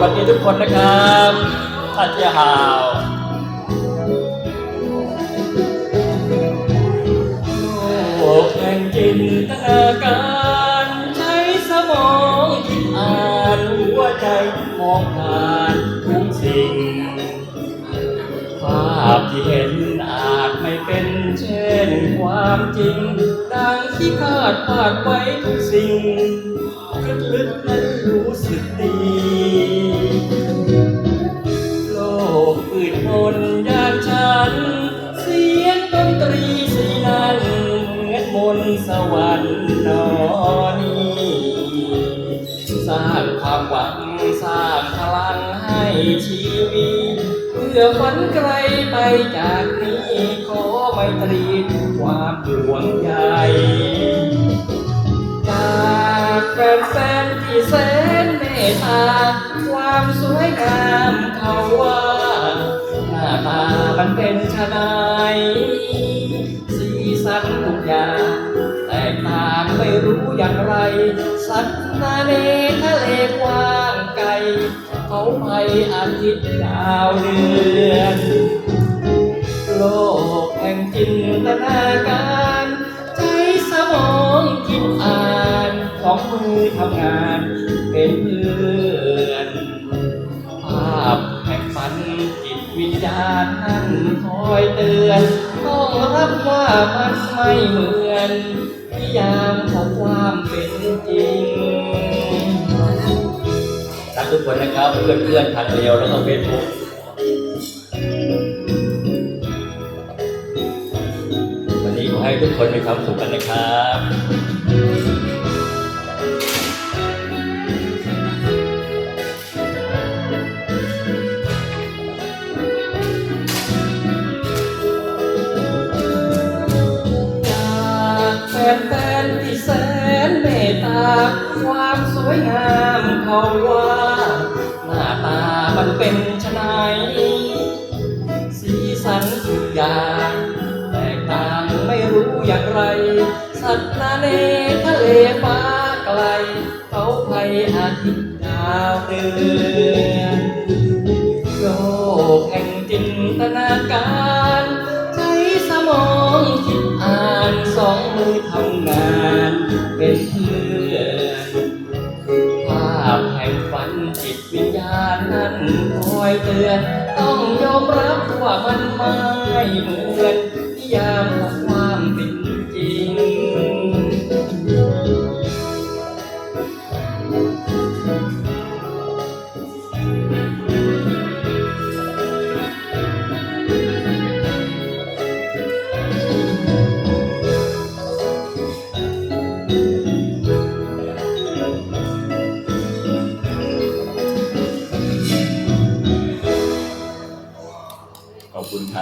วัสดีทุกคนนะครับท่านเจ้าห่าวโลกแห่งจินตนาการใช้สมองคิดอ่านหัวใจมองผ่านทุกสิ่ง ภาพที่เห็นอาจไม่เป็นเช่นความจริง ดังที่คาดพาดไว้ทุกสิ่งลึกๆนั้นรู้สึกดี นอนี้สร้างความหวังสร้างพลังให้ชีวิต เพื่อฝันไกลไปจากนี้ขอไมตรีด้วยความห่วงใยจากแฟนๆที่แสนเมตตาความสวยงามเขาว่าหน้าตามันเป็นชะไนสีสันทุกอย่าง อย่างไร สัตว์นาเนทะเลกว้างไกลเขาไปอาทิตย์ดาวเดือน โลกแห่งจินตนาการ ใจสมองคิดอ่านของมือทำงานเป็นเพื่อนภาพแห่งฝันจิตวิญญาณนั้นคอยเตือน ต้องรับว่ามันไม่เหมือน นิยามของความเป็นจริงรักทุกคนนะครับเพื่อนเพื่อนทางเดียวแล้วก็เฟซบุ๊กวันนี้ขอให้ทุกคนมีความสุขกันนะครับ มเขาว่า หน้าตามันเป็นชะไนสีสันทุกอย่างแตกต่างไม่รู้อย่างไร สัตว์นาเนทะเลฟ้าไกลเขาไปอาทิตย์ดาวเดือนโลกแห่งจินตนาการ ใช้สมองคิดอ่านสองมือทำงานเป็นเพื่อ คอยเตือน ต้องยอมรับว่ามันไม่เหมือนนิยามของความเป็น คุณครับ